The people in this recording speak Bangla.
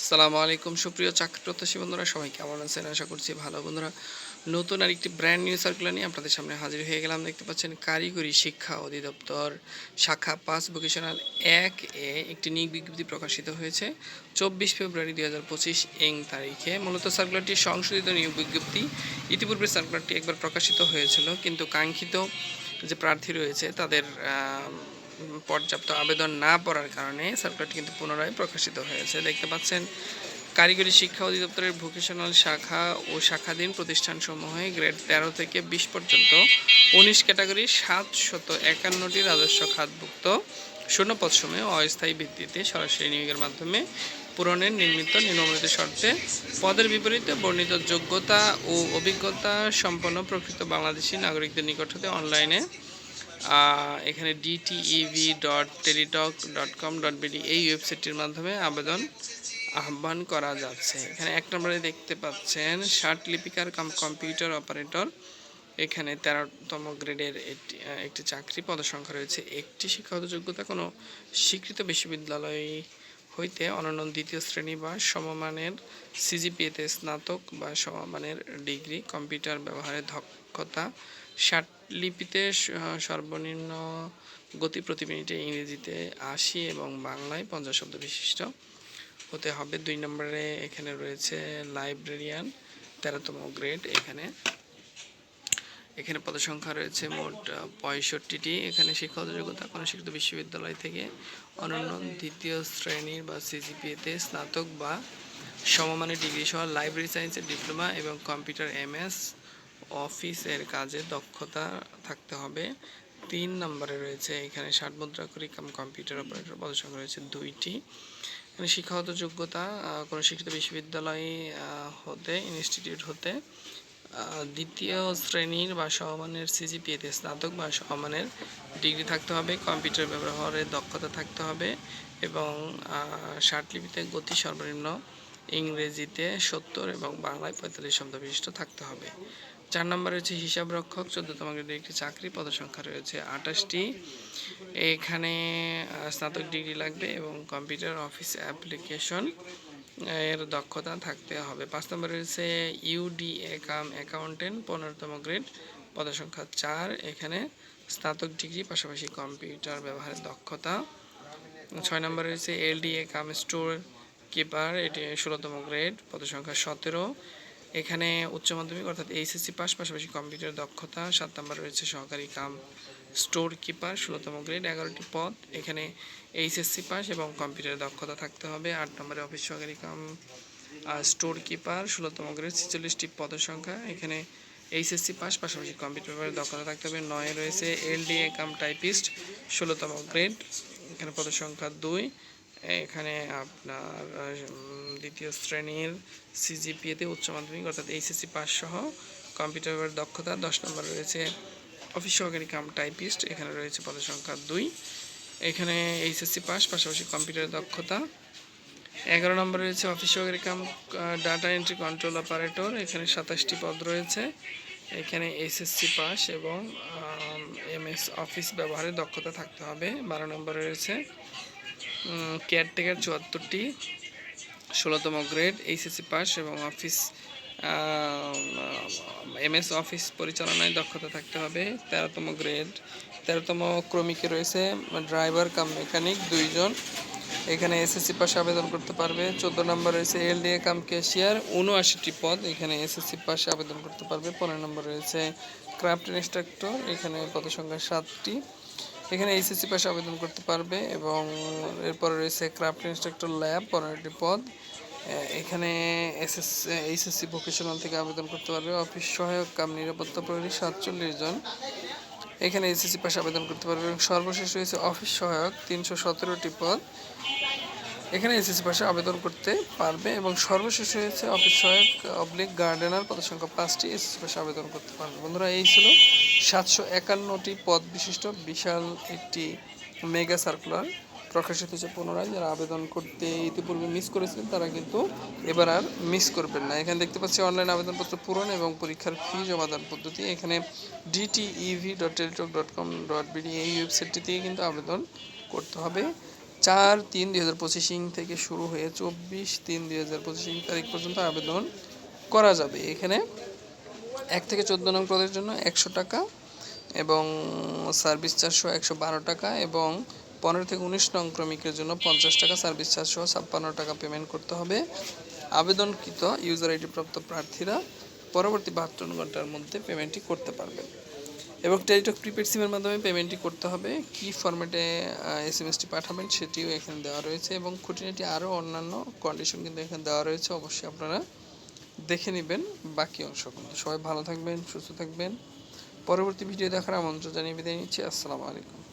আসসালামু আলাইকুম। সুপ্রিয় চাকরি প্রত্যাশী বন্ধুরা, সবাই কেমন আছেন? আশা করছি ভালো। বন্ধুরা, নতুন আর একটি ব্র্যান্ড নিউ সার্কুলার নিয়ে আপনাদের সামনে হাজির হয়ে গেলাম। দেখতে পাচ্ছেন, কারিগরি শিক্ষা অধিদপ্তর, শাখা পাঁচ ভোকেশনাল এক এ একটি নিয়োগ বিজ্ঞপ্তি প্রকাশিত হয়েছে চব্বিশ ফেব্রুয়ারি দুই হাজার পঁচিশ এং তারিখে। মূলত সার্কুলারটি সংশোধিত নিয়োগ বিজ্ঞপ্তি ইতিপূর্বে সার্কুলারটি একবার প্রকাশিত হয়েছিল, কিন্তু কাঙ্ক্ষিত যে প্রার্থী রয়েছে, তাদের পর্যাপ্ত আবেদন না পড়ার কারণে সার্কুলারটি কিন্তু পুনরায় প্রকাশিত হয়েছে। দেখতে পাচ্ছেন, কারিগরি শিক্ষা অধিদপ্তরের ভোকেশনাল শাখা ও শাখাধীন প্রতিষ্ঠানসমূহে গ্রেড তেরো থেকে বিশ পর্যন্ত উনিশ ক্যাটাগরির সাতশত একান্নটি রাজস্ব খাতভুক্ত শূন্যপদ সময়ে অস্থায়ী ভিত্তিতে সরাসরি নিয়োগের মাধ্যমে পূরণের নির্মিত নিম্নলিখিত শর্তে পদের বিপরীতে বর্ণিত যোগ্যতা ও অভিজ্ঞতা সম্পন্ন প্রকৃত বাংলাদেশি নাগরিকদের নিকট হতে অনলাইনে এখানে DTEV dot Teletalk dot com dot BD এই ওয়েবসাইটটির মাধ্যমে আবেদন আহ্বান করা যাচ্ছে। এখানে এক নম্বরে দেখতে পাচ্ছেন, ষাট লিপিকার কাম কম্পিউটার অপারেটর এখানে তেরোতম গ্রেডের একটি চাকরি পদসংখ্যা রয়েছে। একটি শিক্ষাগত যোগ্যতা কোনো স্বীকৃত বিশ্ববিদ্যালয় হইতে অনন্য দ্বিতীয় শ্রেণি বা সমমানের সিজিপিএতে স্নাতক বা সমমানের ডিগ্রি, কম্পিউটার ব্যবহারের দক্ষতা লিপিতে সর্বনিম্ন গতি প্রতি মিনিটে ইংরেজিতে আশি এবং বাংলায় পঞ্চাশ শব্দ বিশিষ্ট হতে হবে। দুই নম্বরে এখানে রয়েছে লাইব্রেরিয়ান, তেরোতম গ্রেড। এখানে এখানে পদসংখ্যা রয়েছে মোট পঁয়ষট্টিটি। এখানে শিক্ষাগত যোগ্যতা কোনো শিক্ষিত বিশ্ববিদ্যালয় থেকে অনন্য দ্বিতীয় শ্রেণির বা সিজিপিএতে স্নাতক বা সমমানের ডিগ্রি সহ লাইব্রেরি সায়েন্সের ডিপ্লোমা এবং কম্পিউটার এমএস অফিসের কাজে দক্ষতা থাকতে হবে। তিন নম্বরে রয়েছে, এখানে ষাট মুদ্রা করি কাম কম্পিউটার অপারেটর পদসংখ্যা রয়েছে দুইটি। এখানে শিক্ষাগত যোগ্যতা কোনো শিক্ষিত বিশ্ববিদ্যালয় হতে, ইনস্টিটিউট হতে দ্বিতীয় শ্রেণির বা সমমানের সিজিপিএতে স্নাতক বা সমমানের ডিগ্রি থাকতে হবে, কম্পিউটার ব্যবহারে দক্ষতা থাকতে হবে এবং লিপিতে গতি সর্বনিম্ন, ইংরেজিতে সত্তর এবং বাংলায় পঁয়তাল্লিশ শব্দ বিশিষ্ট থাকতে হবে। চার নম্বরে হচ্ছে হিসাব রক্ষক, চোদ্দতম গ্রেডের একটি চাকরি, পদসংখ্যা রয়েছে আঠাশটি। এখানে স্নাতক ডিগ্রি লাগবে এবং কম্পিউটার অফিস অ্যাপ্লিকেশন, এর দক্ষতা থাকতে হবে। পাঁচ নম্বরে রয়েছে ইউডি একাম অ্যাকাউন্টেন্ট পনেরোতম গ্রেড, পদসংখ্যা চার। এখানে স্নাতক ডিগ্রি, পাশাপাশি কম্পিউটার ব্যবহারের দক্ষতা। ছয় নম্বরে রয়েছে এলডিএ কাম স্টোর কিপার এটি ষোলোতম গ্রেড, পদসংখ্যা সতেরো। এখানে উচ্চ মাধ্যমিক, অর্থাৎ এইচএসসি পাস, পাশাপাশি কম্পিউটার দক্ষতা, সাত নম্বর রয়েছে সহকারী কাম স্টোর কিপার, ষোলোতম গ্রেড, এগারোটি পদ। এখানে এইচএসসি পাস এবং কম্পিউটারে দক্ষতা থাকতে হবে। আট নম্বরে অফিস সহকারী কাম স্টোর কিপার, ষোলোতম গ্রেড, ছেচল্লিশটি পদের সংখ্যা। এখানে এইচএসসি পাস, পাশাপাশি কম্পিউটার দক্ষতা থাকতে হবে। নয় রয়েছে এলডিএ কাম টাইপিস্ট, ষোলোতম গ্রেড। এখানে পদের সংখ্যা দুই। এখানে আপনার দ্বিতীয় শ্রেণির সিজিপিএতে উচ্চ মাধ্যমিক অর্থাৎ এইচএসসি পাস সহ কম্পিউটার দক্ষতা দশ নম্বর রয়েছে। অফিস সহকারী কাম টাইপিস্ট এখানে রয়েছে পদের সংখ্যা দুই। এখানে এইচএসসি পাস পাশাপাশি কম্পিউটারের দক্ষতা। এগারো নম্বরে রয়েছে অফিস সহকারী cum data entry control operator এখানে সাতাশটি পদ রয়েছে। এখানে এসএসসি পাস এবং এমএস অফিস ব্যবহারে দক্ষতা থাকতে হবে। বারো নম্বরে রয়েছে কেয়ারটেকার চুয়াত্তরটি, ষোলোতম গ্রেড এইচএসসি পাস এবং অফিস এমএস অফিস পরিচালনায় দক্ষতা থাকতে হবে। তেরোতম গ্রেড তেরোতম ক্রমিকে রয়েছে ড্রাইভার কাম মেকানিক দুইজন। এখানে এসএসসি পাশে আবেদন করতে পারবে। চোদ্দ নম্বর রয়েছে এলডিএ কাম ক্যাশিয়ার উনআশিটি পদ। এখানে এসএসসি পাশে আবেদন করতে পারবে। পনেরো নম্বর রয়েছে ক্রাফট ইনস্ট্রাক্টর এখানে পদ সংখ্যা সাতটি। এখানে এইচএসসি পাশে আবেদন করতে পারবে এবং এরপরে রয়েছে ক্রাফট ইন্সট্রাক্টর ল্যাব, পনেরোটি পদ। এখানে এসএস, এইচএসসি ভোকেশনাল থেকে আবেদন করতে পারবে। অফিস সহায়ক কাম নিরাপত্তা প্রহরী সাতচল্লিশ জন। এখানে এসএসসি পাশে আবেদন করতে পারবে এবং সর্বশেষ রয়েছে অফিস সহায়ক তিনশো সতেরোটি পদ। এখানে এসএসসি পাশে আবেদন করতে পারবে এবং সর্বশেষ রয়েছে অফিস সহায়ক অবলিক গার্ডেনার পদ সংখ্যা পাঁচটি এসএসসি পাশে আবেদন করতে পারবে। বন্ধুরা, এই ছিল সাতশো একান্নটি পদ বিশিষ্ট, বিশাল একটি মেগা সার্কুলার। প্রকাশিত হয়েছে পুনরায়। যারা আবেদন করতে ইতিপূর্বে মিস করেছিলেন তারা কিন্তু এবার আর মিস করবেন না। এখানে দেখতে পাচ্ছি অনলাইন আবেদনপত্র পূরণ এবং পরীক্ষার ফি জমাদান পদ্ধতি। এখানে DTEV dot Teletalk dot com dot BD এই ওয়েবসাইটটি থেকে কিন্তু আবেদন করতে হবে। চার তিন দুই হাজার পঁচিশিং থেকে শুরু হয়ে চব্বিশ তিন দুই হাজার পঁচিশিং তারিখ পর্যন্ত আবেদন করা যাবে। এখানে এক থেকে চোদ্দ নং পদের জন্য একশো টাকা এবং সার্ভিস চার্জসহ একশো বারো টাকা এবং পনেরো থেকে উনিশ নং ক্রমিকের জন্য পঞ্চাশ টাকা, সার্ভিস সহ ছাপ্পান্ন টাকা পেমেন্ট করতে হবে। আবেদনকৃত ইউজার আইডি প্রাপ্ত প্রার্থীরা পরবর্তী বাহাত্তর ঘণ্টার মধ্যে পেমেন্টটি করতে পারবেন। এবং টেলিটক প্রিপেড সিমের মাধ্যমে পেমেন্টটি করতে হবে। কি ফরম্যাটে এস এম এসটি পাঠাবেন সেটিও এখানে দেওয়া রয়েছে এবং খুঁটিনাটি আরও অন্যান্য কন্ডিশন কিন্তু এখানে দেওয়া রয়েছে, অবশ্যই আপনারা দেখে নেবেন বাকি অংশগুলো। সবাই ভালো থাকবেন, সুস্থ থাকবেন। পরবর্তী ভিডিও দেখার আমন্ত্রণ জানিয়ে বিদায় নিচ্ছি। আসসালামু আলাইকুম।